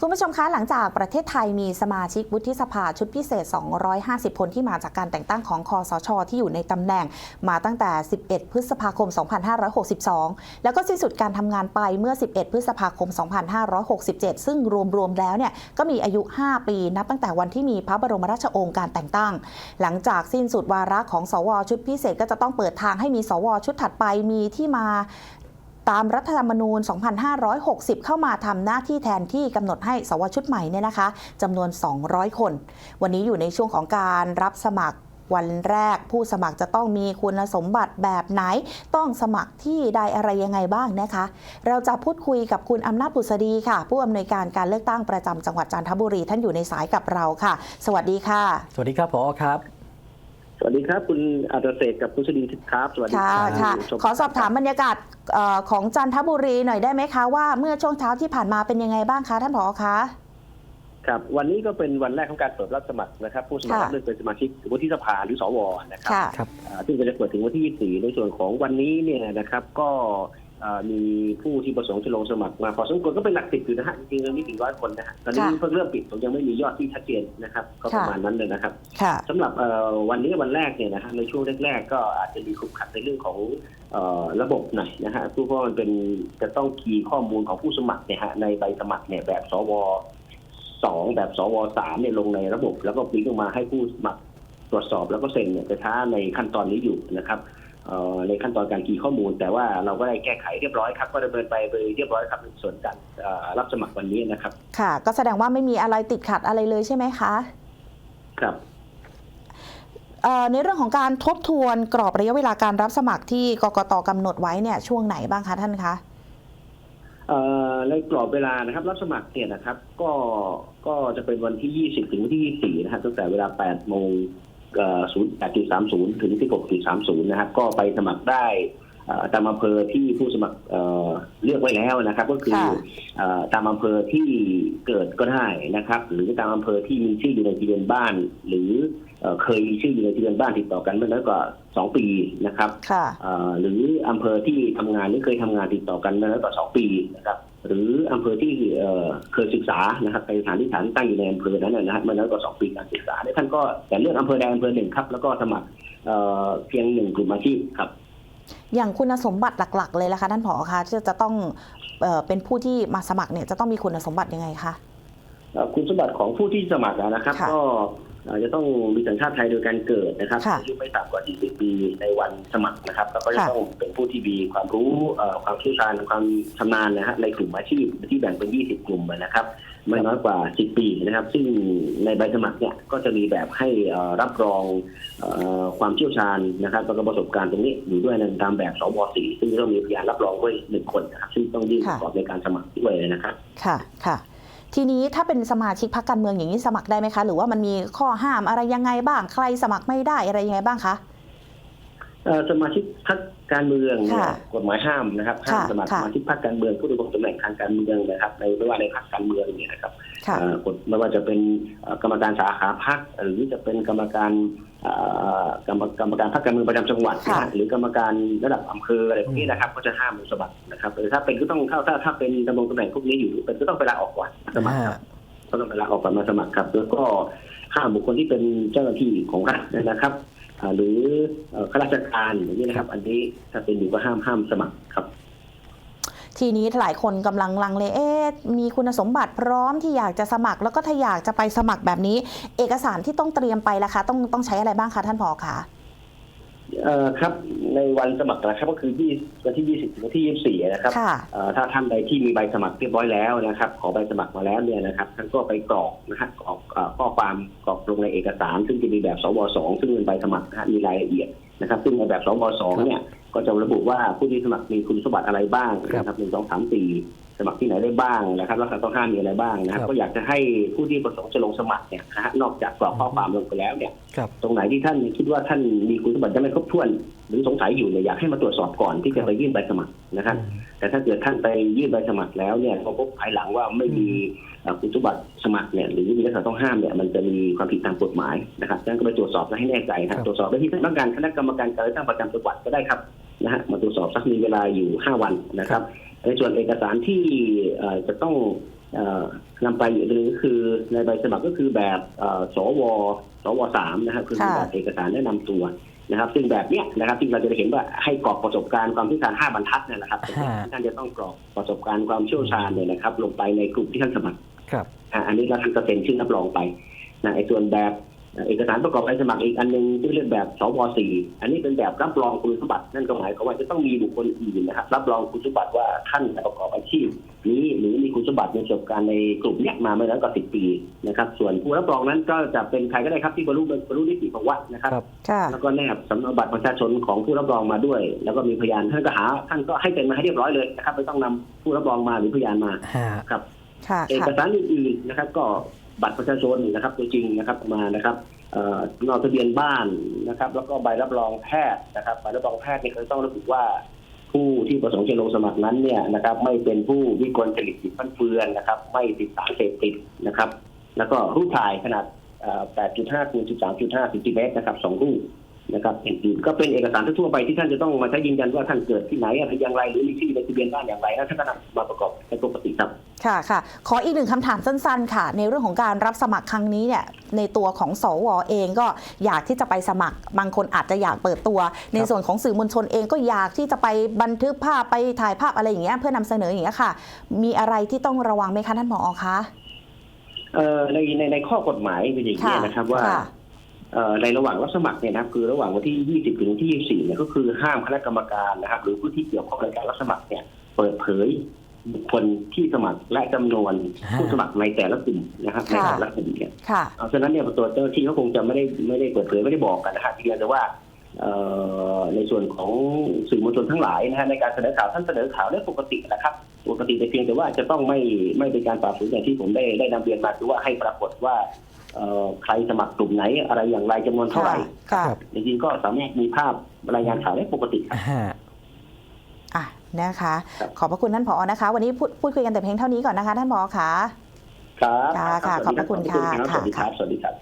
คุณผู้ชมคะหลังจากประเทศไทยมีสมาชิกวุฒิสภาชุดพิเศษ 250 คนที่มาจากการแต่งตั้งของคอสช ที่อยู่ในตำแหน่ง มาตั้งแต่ 11 พฤษภาคม 2562 แล้วก็สิ้นสุดการทำงานไปเมื่อ 11 พฤษภาคม 2567 ซึ่งรวมๆแล้วเนี่ยก็มีอายุ 5 ปีนับตั้งแต่วันที่มีพระบรมราชโองการแต่งตั้ง หลังจากสิ้นสุดวาระของสวชุดพิเศษก็จะต้องเปิดทางให้มีสวชุดถัดไปมีที่มา ตามรัฐธรรมนูญ 2560 เข้ามาทำหน้าที่แทนที่กำหนดให้สวชุดใหม่เนี่ยนะคะจำนวน 200 คน วันนี้อยู่ในช่วงของการรับสมัครวันแรกผู้สมัครจะต้องมีคุณสมบัติแบบไหน ต้องสมัครที่ใดอะไรยังไงบ้างนะคะ เราจะพูดคุยกับคุณอำนาจบุษดีค่ะ ผู้อำนวยการการเลือกตั้งประจำจังหวัดจันทบุรีท่านอยู่ในสายกับเราค่ะ สวัสดีค่ะ สวัสดีครับผอครับ สวัสดีครับ คุณอัตเศษกับคุณชดีครับ สวัสดีค่ะครับค่ะณผู้ชมขอสอบถามบรรยากาศเอ่อของจันทบุรีหน่อยได้ไหมคะว่าเมื่อช่วงเช้าที่ผ่านมาเป็นยังไงบ้างคะท่านผอคะ ครับ วันนี้ก็เป็นวันแรกของการเปิดรับสมัครนะครับ ผู้สมัครค่ะ รับเลือกเป็นสมาชิกวุฒิสภาหรือสวนะครับค่ะครับอ่าซึ่งก็จะเปิดถึงวันที่ 24 ในส่วนของวันนี้เนี่ยนะครับ ก็อ่า มีผู้ที่ประสงค์จะลงสมัครมาพอสมควรก็เป็นหลักสิบอยู่นะฮะจริงๆแล้วนี่ถึงร้อยคนนะฮะตอนนี้ค่ะเพิ่งเริ่มปิดผมยังไม่มียอดที่ชัดเจนนะครับ ก็ประมาณนั้นเลยนะครับค่ะสำหรับเอ่อวันนี้วันแรกเนี่ยนะฮะในช่วงแรกๆก็อาจจะมีขุกขัดในเรื่องของเอ่อระบบหน่อยนะฮะเพราะว่ามันเป็นจะต้องคีย์ข้อมูลของผู้สมัครเนี่ยฮะในใบสมัครเนี่ยแบบสวสองแบบสวสามเนี่ยลงในระบบ แล้วก็ปริ้นออกมาให้ผู้สมัครตรวจสอบแล้วก็เซ็นเนี่ยจะช้าในขั้นตอนนี้อยู่นะครับเอ่อ ในขั้นตอนการคีย์ข้อมูล แต่ว่าเราก็ได้แก้ไขเรียบร้อยครับ ก็ดำเนินไปไปเรียบร้อยครับในส่วนการเอ่อรับสมัครวันนี้นะครับ ค่ะ ก็แสดงว่าไม่มีอะไรติดขัดอะไรเลยใช่ไหมคะ ครับเอ่อในเรื่องของการทบทวนกรอบระยะเวลาการรับสมัครที่กกตกำหนดไว้เนี่ยช่วงไหนบ้างคะท่านคะเอ่อในกรอบเวลานะครับ รับสมัครเนี่ยนะครับ ก็ก็จะเป็นวันที่ 20 ถึงวันที่ 24 นะครับตั้งแต่เวลา 8 โมง เอ่อ08.30 ถึง 16.30 นะครับ ก็ไปสมัครได้เอ่อตามอำเภอที่ผู้สมัครเอ่อเลือกไว้แล้วนะครับ ก็คือค่ะเอ่อตามอำเภอที่เกิดก็ได้นะครับ หรือตามอำเภอที่มีชื่ออยู่ในทะเบียนบ้าน หรือเอ่อเคยมีชื่ออยู่ในทะเบียนบ้านติดต่อกันไม่น้อยกว่า2ปีนะครับค่ะเอ่อหรืออำเภอที่ทำงานหรือเคยทำงานติดต่อกันมาแล้วกว่าสองปีนะครับ หรืออำเภอที่เอ่อเคยศึกษานะครับไปสถานที่ฐานตั้งอยู่ในอำเภอนั้นนะนะฮะมาแล้วกว่าสองปีการศึกษาเนี่ยท่านก็แต่เลือกอำเภอใดอำเภอหนึ่งครับ แล้วก็สมัครเอ่อเพียงหนึ่งกลุ่มอาชีพครับ อย่างคุณสมบัติหลัก ๆ เลยละคะท่านผอคะที่จะต้องเอ่อเป็นผู้ที่มาสมัครเนี่ยจะต้องมีคุณสมบัติยังไงคะเอ่อคุณสมบัติของผู้ที่สมัครนะครับค่ะก็เอ่อ จะต้องมีสัญชาติไทยโดยการเกิดนะครับค่ะอายุไม่ต่ำกว่า 40 ปีในวันสมัครนะครับ แล้วก็จะค่ะ ต้องเป็นผู้ที่มีความรู้เอ่อความเชี่ยวชาญความชำนาญนะฮะในกลุ่มอาชีพที่แบ่งเป็น 20 กลุ่มนะครับ ไม่น้อยกว่า 10 ปีนะครับ ซึ่งในใบสมัครเนี่ยก็จะมีแบบให้เอ่อรับรองเอ่อความเชี่ยวชาญนะครับแล้วก็ประสบการณ์ตรงนี้อยู่ด้วยนะตามแบบสว4ซึ่งจะต้องมีพยานรับรองไว้หนึ่งคนนะครับซึ่งต้องยื่นประกอบในการสมัครด้วยนะครับ ค่ะ ค่ะ ทีนี้ถ้าเป็นสมาชิกพรรคการเมืองอย่างนี้สมัครได้ไหมคะ หรือว่ามันมีข้อห้ามอะไรยังไงบ้าง ใครสมัครไม่ได้อะไรยังไงบ้างคะสมาชิกพรรค การเมืองเนี่ยค่ะกฎหมายห้ามนะครับห้ามค่ะสมัครค่ะสมาชิกพรรคการเมืองผู้ดำรงตำแหน่งทางการเมืองนะครับ ในไม่ว่าในพรรคการเมืองเนี่ยนะครับค่ะเอ่อกฎไม่ว่าจะเป็นเอ่อกรรมการสาขาพรรคหรือจะเป็นกรรมการเอ่อกรรมกรรมการพรรคการเมืองประจำจังหวัดค่ะนะหรือกรรมการระดับอำเภออะไรพวกนี้นะครับ ก็จะห้ามลงสมัครนะครับแต่ถ้าเป็นก็ต้องเข้าถ้าถ้าเป็นดำรงตำแหน่งพวกนี้อยู่เป็นก็ต้องไปลาออกก่อนสมัครครับก็ต้องไปลาออกก่อนมาสมัครครับ แล้วก็ห้ามบุคคลที่เป็นเจ้าหน้าที่ของรัฐนะครับอ่า หรือเอ่อข้าราชการอย่างนี้นะครับ อันนี้ถ้าเป็นอยู่ก็ห้ามห้ามสมัครครับ ทีนี้หลายคนกำลังลังเลเอ๊ะมีคุณสมบัติพร้อมที่อยากจะสมัคร แล้วก็ถ้าอยากจะไปสมัครแบบนี้ เอกสารที่ต้องเตรียมไปล่ะคะ ต้องต้องใช้อะไรบ้างคะท่านผอคะ เอ่อครับในวันสมัครนะครับก็คือที่วันที่ 20ถึงวันที่ 24 นะครับค่ะ เอ่อถ้าท่านใดที่มีใบสมัครเรียบร้อยแล้วนะครับ ขอใบสมัครมาแล้วเนี่ยนะครับท่านก็ไปกรอกนะฮะกรอกเอ่อข้อความกรอกลงในเอกสาร ซึ่งจะมีแบบสวสซึ่งเป็นใบสมัครนะฮะมีรายละเอียดนะครับ ซึ่งในแบบสวสเนี่ยก็จะระบุว่าผู้ที่สมัครมีคุณสมบัติอะไรบ้างนะครับหนึ่งสองสามสี่ สมัครที่ไหนได้บ้างนะครับลักษณะต้องห้ามมีอะไรบ้างนะครับครับก็อยากจะให้ผู้ที่ประสงค์จะลงสมัครเนี่ยนะฮะนอกจากกรอกข้อความลงไปแล้วเนี่ย ครับตรงไหนที่ท่านคิดว่าท่านมีคุณสมบัติยังไม่ครบถ้วน หรือสงสัยอยู่เนี่ยอยากให้มาตรวจสอบก่อนที่จะไปยื่นใบสมัครนะครับ แต่ถ้าเกิดท่านไปยื่นใบสมัครแล้วเนี่ยพอพบภายหลังว่าไม่มีเอ่อคุณสมบัติสมัครเนี่ยหรือมีลักษณะต้องห้ามเนี่ยมันจะมีความผิดตามกฎหมายนะครับดังนั้นก็ไปตรวจสอบให้แน่ใจครัครับบตรวจสอบได้ที่สำนักงานคณะกรรมการการเลือกตั้งประจำจังหวัดก็ได้ครับนะฮะมาตรวจสอบสักมีเวลาอยู่ 5 วันนะครับ ในส่วนเอกสารที่เอ่อจะต้องเอ่อนำไปอีกหนึ่งก็คือในใบสมัครก็คือแบบเอ่อสวสวสามนะครับคือค่ะแบบเอกสารแนะนำตัวนะครับ ซึ่งแบบเนี้ยนะครับที่เราจะได้เห็นว่าให้กรอกประสบการณ์ความเชี่ยวชาญห้าบรรทัดเนี่ยนะครับฮะท่านจะต้องกรอกประสบการณ์ความเชี่ยวชาญเนี่ยนะครับ ลงไปในกลุ่มที่ท่านสมัครครับอะอันนี้เราทำก็เซ็นชื่อรับรองไปนะไอ้ส่วนแบบ เอ่อเอกสารประกอบใบสมัครอีกอันหนึงที่เรียกแบบสวสี่อันนี้เป็นแบบรับรองคุณสมบัตินั่นก็หมายความว่าจะต้องมีบุคคลอื่นนะครับรับรองคุณสมบัติว่าท่านประกอบอาชีพ นี้หรือมีคุณสมบัติในประสบการณ์ในกลุ่มเนี้ยมาไม่น้อยกว่าสิบปีนะครับส่วนผู้รับรองนั้นก็จะเป็นใครก็ได้ครับที่บรรลุบรรลุนิติภาวะนะครับครับค่ะแล้วก็แนบสำเนาบัตรประชาชนของผู้รับรองมาด้วย แล้วก็มีพยานท่านก็หาท่านก็ให้เป็นมาให้เรียบร้อยเลยนะครับไม่ต้องนำผู้รับรองมาหรือพยานมาฮะครับค่ะเอกค่ะสารอื่นๆนะครับ ก็ บัตรประชาชนนะครับ ตัวจริงนะครับมานะครับนอกทะเบียนบ้านนะครับ แล้วก็ใบรับรองแพทย์นะครับใบรับรองแพทย์เนี่ยก็ต้องระบุว่า ผู้ที่ประสงค์จะลงสมัครนั้นเนี่ยนะครับ ไม่เป็นผู้วิกลจริตติดฟันเฟือนนะครับ ไม่ติดสารเสพติดนะครับ แล้วก็รูปถ่ายขนาด 8.5คูณ13.5เซนติเมตรนะครับสองรูปนะครับอื่นๆก็เป็นเอกสารทั่วไปที่ท่านจะต้องมาใช้ยืนยันว่าท่านเกิดที่ไหนอะไรอย่างไรหรือมีที่ในทะเบียนบ้านอย่างไรแล้วท่านก็นำมาประกอบในปกติครับ ค่ะค่ะขออีกหนึ่งคำถามสั้นๆ ค่ะ ในเรื่องของการรับสมัครครั้งนี้เนี่ยในตัวของสวเองก็อยากที่จะไปสมัคร บางคนอาจจะอยากเปิดตัว ในส่วนของสื่อมวลชนเองก็อยากที่จะไปบันทึกภาพไปถ่ายภาพอะไรอย่างเงี้ยเพื่อนำเสนออย่างเงี้ยค่ะ มีอะไรที่ต้องระวังไหมคะท่านผอคะเอ่อในในในข้อกฎหมายเป็นอย่างนี้นะครับว่าค่ะเอ่อในระหว่างรับสมัครเนี่ยนะครับคือระหว่างวันที่ 20 ถึงที่ 24 เนี่ยก็คือห้ามคณะกรรมการนะครับ หรือผู้ที่เกี่ยวข้องในการรับสมัครเนี่ยเปิดเผย บุคคลที่สมัครและจำนวนฮะผู้สมัครในแต่ละกลุ่มนะครับในค่ะแต่ละกลุ่มเนี่ยค่ะเอาฉะนั้นเนี่ยตัวเจ้าหน้าที่เขาคงจะไม่ได้ไม่ได้เปิดเผยไม่ได้บอกกันนะครับเพียงแต่ว่าเอ่อในส่วนของสื่อมวลชนทั้งหลายนะฮะในการเสนอข่าวท่านเสนอข่าวได้ปกตินะครับ ปกติแต่เพียงแต่ว่าจะต้องไม่ไม่เป็นการฝ่าฝืนอย่างที่ผมได้ได้นำเรียนมาคือว่าให้ปรากฏว่าเอ่อใครสมัครกลุ่มไหนอะไรอย่างไรจำนวนเท่าไหร่ค่ะครับจริงๆก็สามารถมีภาพรายงานข่าวได้ปกติครับฮะอะ นะคะครับขอบพระคุณท่านผอนะคะ วันนี้พูดพูดคุยกันแต่เพียงเท่านี้ก่อนนะคะ ท่านผอคะครับค่ะค่ะสวัสดีขอบพระคุณรับค่ะ สวัสดีครับสวัสดีครับ